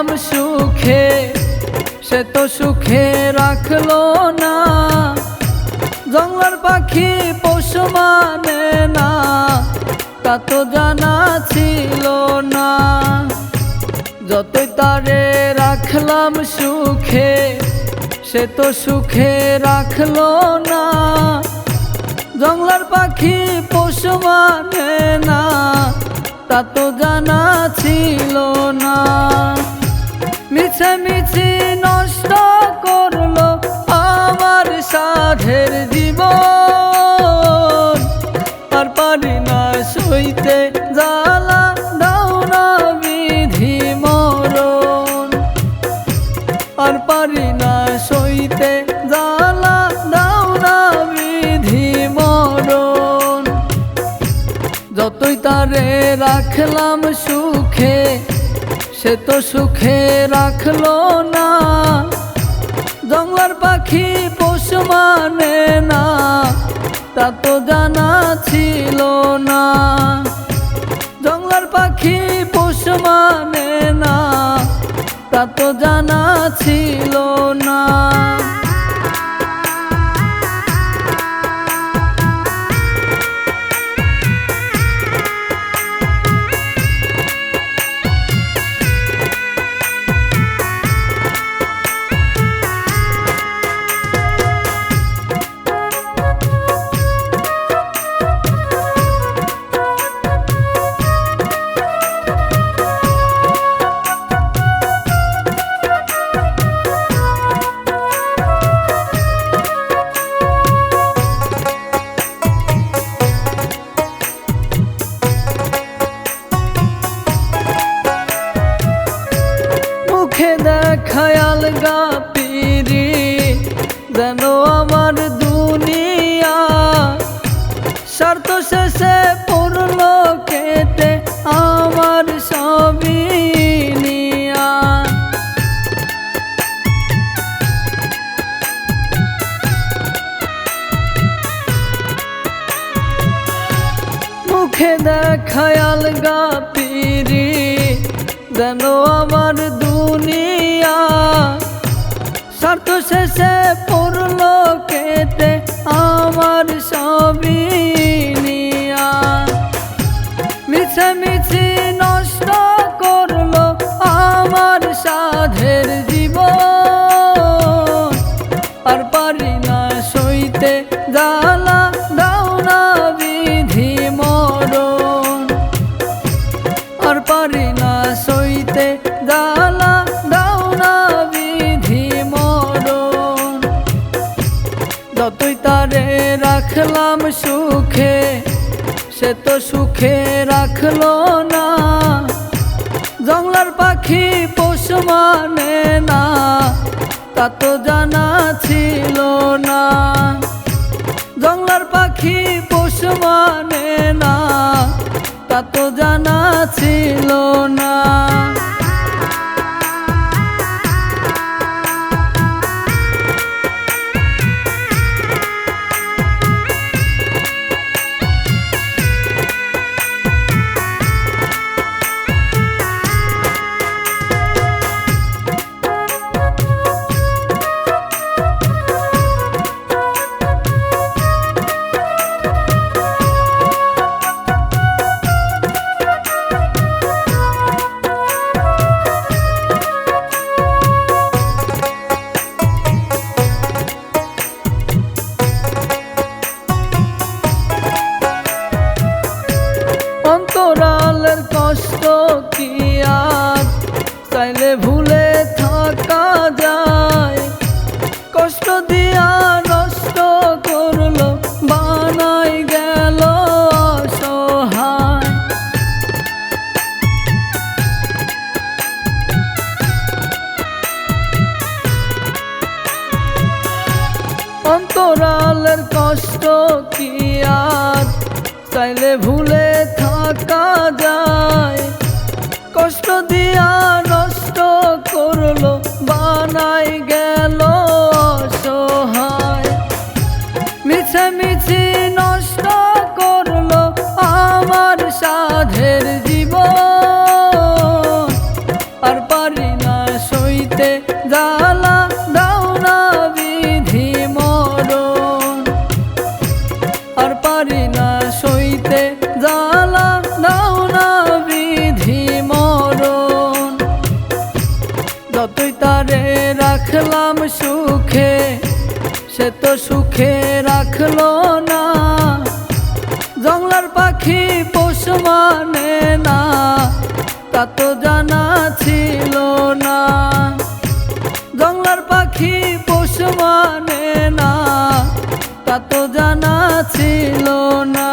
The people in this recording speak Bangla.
তারে সুখে, সে তো সুখে রাখল না। জঙ্গলার পাখি পশু মানে না, তা তো জানা ছিল না। যতই তারে রাখলাম সুখে, সে তো সুখে রাখল না। জঙ্গলার পাখি পশু মানে না, তা তো জানা ছিল না। মিছে মিছি নষ্ট করল আমার সাধের জীবন। আর পারি না সইতে জ্বালা দাও বিধি মরণ। আর পারি না সইতে জ্বালা দাও বিধি মরণ। যতই তারে রাখলাম সে তো সুখে রাখল না। জঙ্গলার পাখি পশু মানে না, তা তো জানা ছিল না। জঙ্গলার পাখি পশু মানে না, তা তো জানা দেখায় আলগা পিরি যেন আমার দুনিয়া স্বার্থ শেষে পড়ল কেটে আমার সবই নিয়া। মুখে দেখায় আলগা পিরি যেন আমার দুনিয়া শর্ত শেষে পড়ল কেটে আমার সবিনিয়া মিছে মিছি রাখলাম সুখে, সে তো সুখে রাখল না। জঙ্গলার পাখি পশু মানে না, তা তো জানা ছিল না। জঙ্গলার পাখি পশু মানে না, তা তো জানা ছিল না। কষ্ট দিয়া নষ্ট করল, বানাই গেল অসহায়। অন্তরালের কষ্ট কি আর? চাইলে ভুলে থাকা যায়। রাখলাম সুখে, সে তো সুখে রাখল না। জংলার পাখি পোষ মানে না, তা তো জানা ছিল না। জংলার পাখি পোষ মানে না, তা তো জানা ছিল না।